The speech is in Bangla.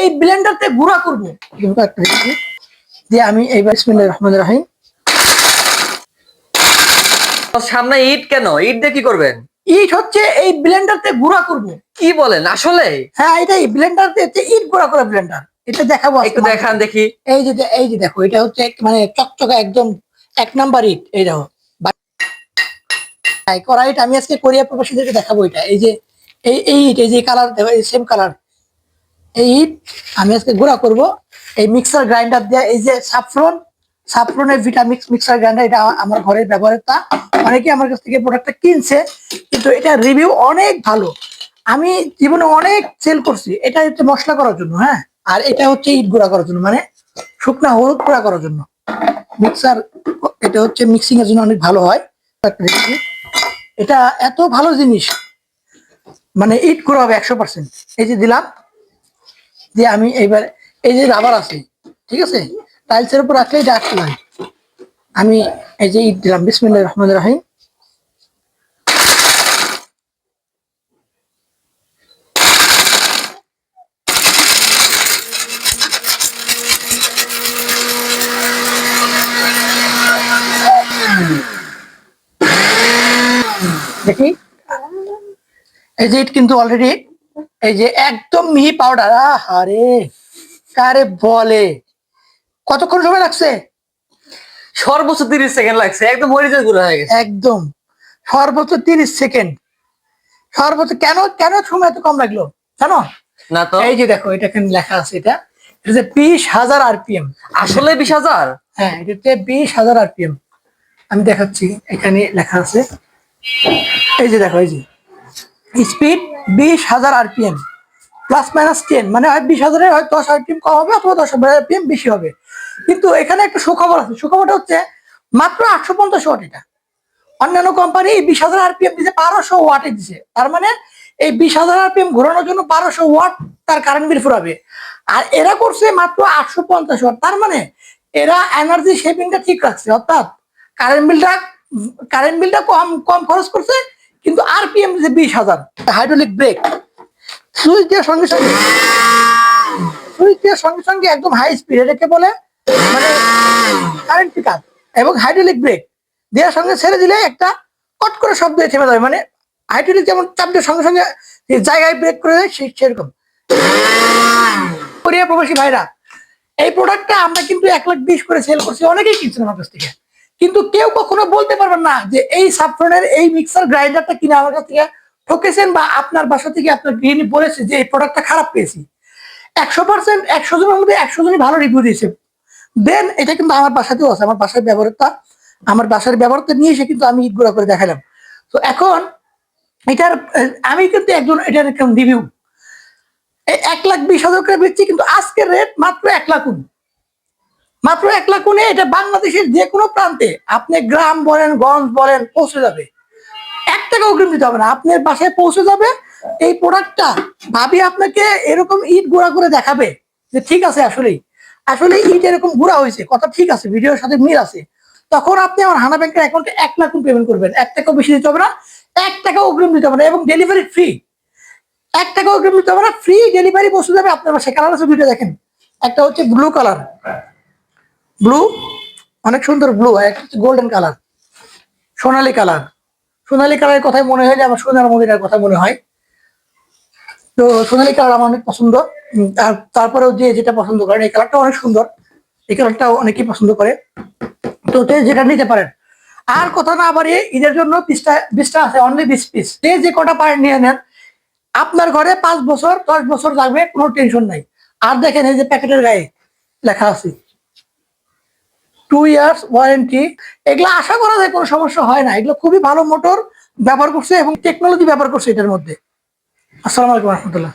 এই ব্লেন্ডারতে গুঁড়া করব। দিয়ে আমি এইবার রহমানির রহিম। সামনে ইট কেন? ইট দিয়ে কি করবেন? ইট হচ্ছে এই ব্লেন্ডারতে গুঁড়া করব। কি বলেন আসলে? হ্যাঁ এটাই ব্লেন্ডারতে হচ্ছে ইট গুঁড়া করা ব্লেন্ডার এটা দেখাবো একটু দেখান দেখি। এই যে এই যে দেখো এটা হচ্ছে মানে চকচকা একদম এক নাম্বার ইট এই দেখো। এই কড়াইট আমি আজকে কোরিয়া প্রবাসীদেরকে দেখাবো এটা। এই যে এই এই ইট এই যে কালার দেখো এই সেম কালার এই ইট আমি আজকে গুঁড়া করব। এই মিক্সার গ্রাইন্ডার দিয়ে এই যে সাফরন সাফরনের ভিটামিক্স মিক্সার গ্রাইন্ডার এটা আমার ঘরের ব্যবহারের অনেকে আমার কাছ থেকে প্রোডাক্টটা কিনছে, কিন্তু এটা রিভিউ অনেক ভালো। আমি জীবনে অনেক সেল করছি, এটা হচ্ছে মশলা করার জন্য হ্যাঁ? আর এটা হচ্ছে ইট গুঁড়া করার জন্য মানে শুকনা হলুদ গুঁড়া করার জন্য। মিক্সার এটা হচ্ছে মিক্সিং এর জন্য অনেক ভালো হয়। এটা এত ভালো জিনিস মানে ইট গুঁড়া হবে একশো পার্সেন্ট এই যে দিলাম দিয়ে আমি এইবার, এই যে রাবার আছে, ঠিক আছে? টাইলসের উপর রাখলেই ডাক হয় আমি এই যে ইট দিলাম, বিসমিল্লাহির রহমানির রহিম। দেখি। এই যে ইট কিন্তু অলরেডি এই যে একদম মিহি পাউডার আরে কারে বলে? কতক্ষণ সময় লাগছে? সর্বোচ্চ তিরিশ সেকেন্ড লাগছে একদম মরিচের গুঁড়ো হয়ে গেছে। একদম। সর্বোচ্চ তিরিশ সেকেন্ড। সর্বোচ্চ কেন কেন সময় এত কম লাগল? জানো? না তো। এই যে দেখো এটা এখানে লেখা আছে এটা। এটা যে বিশ হাজার আরপিএম। আসলে বিশ হাজার? হ্যাঁ এটাতে বিশ হাজার আরপিএম। আমি দেখাচ্ছি এখানে লেখা আছে। এই যে দেখো এই যে। স্পিড বিশ হাজার আরপিএম প্লাস মাইনাস টেন মানে হয় বিশ হাজারের হয় দশ আরপিএম কম হবে অথবা দশ আরপিএম বেশি হবে। কিন্তু এখানে একটা সুখবর আছে, সুখবরটা হচ্ছে মাত্র আটশো পঞ্চাশ ওয়াট এটা। অন্যান্য কোম্পানি বিশ হাজার আরপিএম দিছে বারোশো ওয়াটে দিছে। তার মানে এই বিশ হাজার আরপিএম ঘোরানোর জন্য বারোশো ওয়াট তার কারেন্ট বিল ফুরাবে। আর এরা করছে মাত্র আটশো পঞ্চাশ ওয়াট তার মানে এরা এনার্জি শেপিংটা ঠিক রাখছে, অর্থাৎ কারেন্ট বিলটা কারেন্ট বিলটা কম কম খরচ করছে কিন্তু আর আরপিএম দিছে বিশ হাজার হাইড্রোলিক ব্রেক সুইচ দেওয়ার সঙ্গে সঙ্গে, সুইচ দেওয়ার সঙ্গে সঙ্গে একদম হাই স্পিডে এটাকে বলে মানে কারেন্ট পিক এবং হাইড্রোলিক ব্রেক দেওয়ার সঙ্গে ছেড়ে দিলে একটা কট করে শব্দ থেমে যাবে মানে হাইড্রোলিক যেমন চাপ দেওয়ার সঙ্গে সঙ্গে জায়গায় ব্রেক করে দেয় সেরকম। প্রবাসী ভাইরা, এই প্রোডাক্টটা আমরা কিন্তু এক লাখ বিশ করে সেল করছি, অনেকেই কিনছেন আমার কাছ থেকে। কিন্তু কেউ কখনো বলতে পারবেন না যে এই সাফরনের এই মিক্সার গ্রাইন্ডারটা কিনে আমার কাছ থেকে ঠকেছেন বা আপনার বাসা থেকে আপনার গৃহিণী বলেছে যে এই প্রোডাক্টটা খারাপ পেয়েছি। একশো পার্সেন্ট একশো জনের মধ্যে একশো জনই ভালো রিভিউ দিয়েছে। দেন এটা কিন্তু আমার বাসাতেও আছে, আমার বাসার ব্যবহারটা, আমার বাসার ব্যবহারটা নিয়ে এসে কিন্তু আমি ইটগুলো করে দেখালাম। তো এখন এটার, আমি কিন্তু একজন, এটার রিভিউ এক লাখ বিশ হাজার করে বেচছি, কিন্তু আজকের রেট মাত্র এক লাখ উন মাত্র এক লাখ উনে এটা বাংলাদেশের যে কোনো প্রান্তে আপনি গ্রাম বলেন, গঞ্জ বলেন, পৌঁছে যাবে। এক টাকা অগ্রিম দিতে হবে না। আপনার বাসায় পৌঁছে যাবে, এই প্রোডাক্টটা ভাবি আপনাকে এরকম ইট গুঁড়া করে দেখাবে যে ঠিক আছে আসলেই। আসলে ইট এরকম গুঁড়া হয়েছে, কথা ঠিক আছে, ভিডিওর সাথে মিল আছে। তখন আপনি আমার হানা ব্যাংকের অ্যাকাউন্টে এক লাখ পেমেন্ট করবেন। এক টাকাও বেশি দিতে হবে না, এক টাকা অগ্রিম দিতে হবে না এবং ডেলিভারি ফ্রি এক টাকা অগ্রিম দিতে হবে না ফ্রি ডেলিভারি বসে যাবে আপনার বাসায়। কালার আছে দুইটা দেখেন। একটা হচ্ছে ব্লু কালার ব্লু অনেক সুন্দর ব্লু গোল্ডেন কালার সোনালী কালার সোনালী কালারের কথাই মনে হয় যে আমার সোনার মদিনার কথা মনে হয়। তো সোনালী কালার আমার অনেক পছন্দ। আর তারপরেও যে যেটা পছন্দ করেন, এই কালারটা অনেক সুন্দর। এই কালারটা অনেকেই পছন্দ করে। তো যেটা নিতে পারেন। আর কথা না বাড়িয়ে ঈদের জন্য পিসটা বিশটা আছে অনলি বিশ পিস যে যে কটা পারেন নিয়ে নেন, আপনার ঘরে পাঁচ বছর, দশ বছর লাগবে, কোনো টেনশন নাই। আর দেখেন এই যে প্যাকেটের গায়ে লেখা আছে টু ইয়ার্স ওয়ারেন্টি এগুলো আশা করা যায় কোনো সমস্যা হয় না। এগুলো খুবই ভালো মোটর ব্যবহার করছে এবং টেকনোলজি ব্যবহার করছে এটার মধ্যে। আসসালামু আলাইকুম রহমতুল্লাহ।